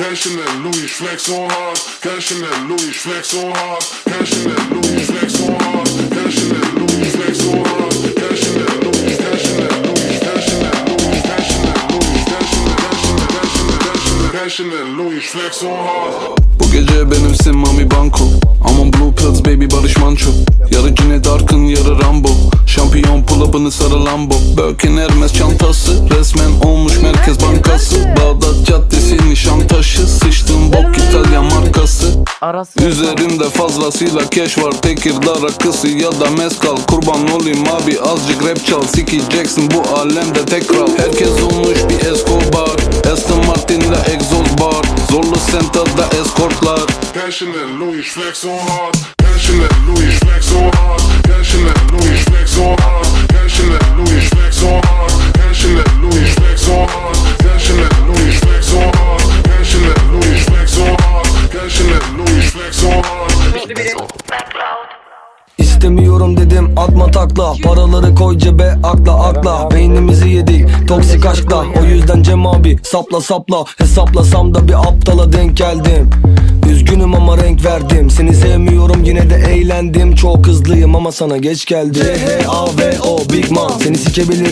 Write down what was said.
Cashing that Louis flex on hard. Cashing that Louis flex on hard. Cashing that Louis flex on hard. Cashing that Louis flex on hard. Bu gece benimsin Mami Banko Aman Blue Pills baby Barış Manço Yarı Cine Dark'ın yarı Rambo Şampiyon pull-up'ını sarı Lambo Birkin Hermes çantası Resmen Arası Üzerimde fazlasıyla cash var Tekirdağ rakısı ya da mezkal. Kurban olayım abi azıcık rap çal. Sikeceksin bu alemde tek kral. Herkes olmuş bir Escobar. Aston Martin'de egzoz bar. Zorlu Center'da eskortlar that Louis flex on hard. That Louis İstemiyorum dedim atma takla. Paraları koy cebe akla akla. Beynimizi yedik toksik aşkla. O yüzden Cem abi sapla sapla. Hesaplasam da bir aptala denk geldim. Üzgünüm ama renk verdim. Seni sevmiyorum yine de eğlendim. Çok hızlıyım ama sana geç geldi C-H-A-V-O Big Man. Seni sikebilirim